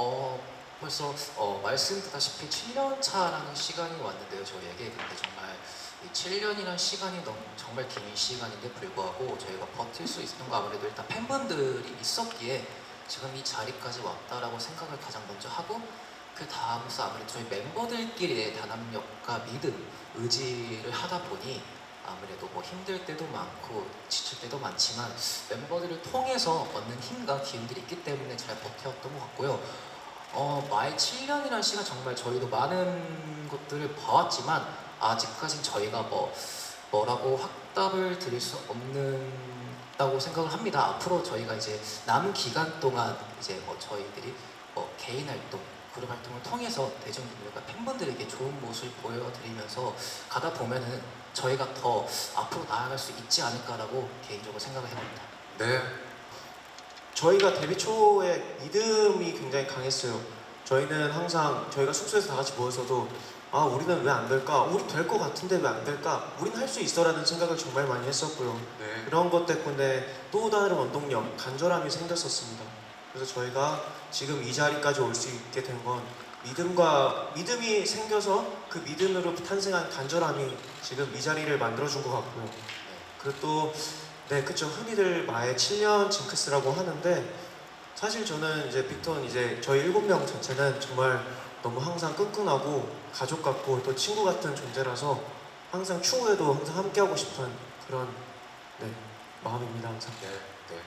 어, 벌써 어, 말씀드렸다시피 7년 차라는 시간이 왔는데요, 저희에게. 근데 정말 이 7년이라는 시간이 너무 정말 긴 시간인데 불구하고 저희가 버틸 수 있었던 거 아무래도 일단 팬분들이 있었기에 지금 이 자리까지 왔다라고 생각을 가장 먼저 하고 그 다음서 아무래도 저희 멤버들끼리의 단합력과 믿음, 의지를 하다 보니 아무래도 뭐 힘들 때도 많고 지칠 때도 많지만 멤버들을 통해서 얻는 힘과 기운들이 있기 때문에 잘 버텼던 것 같고요. 어, 마의 7년이라는 시간 정말 저희도 많은 것들을 봐왔지만 아직까진 저희가 뭐 뭐라고 확답을 드릴 수 없는다고 생각을 합니다. 앞으로 저희가 이제 남은 기간 동안 이제 뭐 저희들이 뭐 개인 활동, 그룹 활동을 통해서 대중분들과 팬분들에게 좋은 모습을 보여드리면서 가다 보면은 저희가 더 앞으로 나아갈 수 있지 않을까라고 개인적으로 생각을 해봅니다. 네. 저희가 데뷔 초에 믿음이 굉장히 강했어요. 저희는 항상 저희가 숙소에서 다 같이 모여서도 아 우리는 왜 안 될까? 우리 될 것 같은데 왜 안 될까? 우린 할 수 있어라는 생각을 정말 많이 했었고요. 네. 그런 것 때문에 또 다른 원동력, 간절함이 생겼었습니다. 그래서 저희가 지금 이 자리까지 올 수 있게 된 건 믿음과 믿음이 생겨서 그 믿음으로 탄생한 간절함이 지금 이 자리를 만들어준 것 같고요. 그리고 또, 네, 그쵸. 흔히들 마의 7년 징크스라고 하는데 사실 저는 이제 빅톤 이제 저희 일곱 명 자체는 정말 너무 항상 끈끈하고 가족 같고 또 친구 같은 존재라서 항상 추후에도 항상 함께하고 싶은 그런 네, 마음입니다 항상. 네.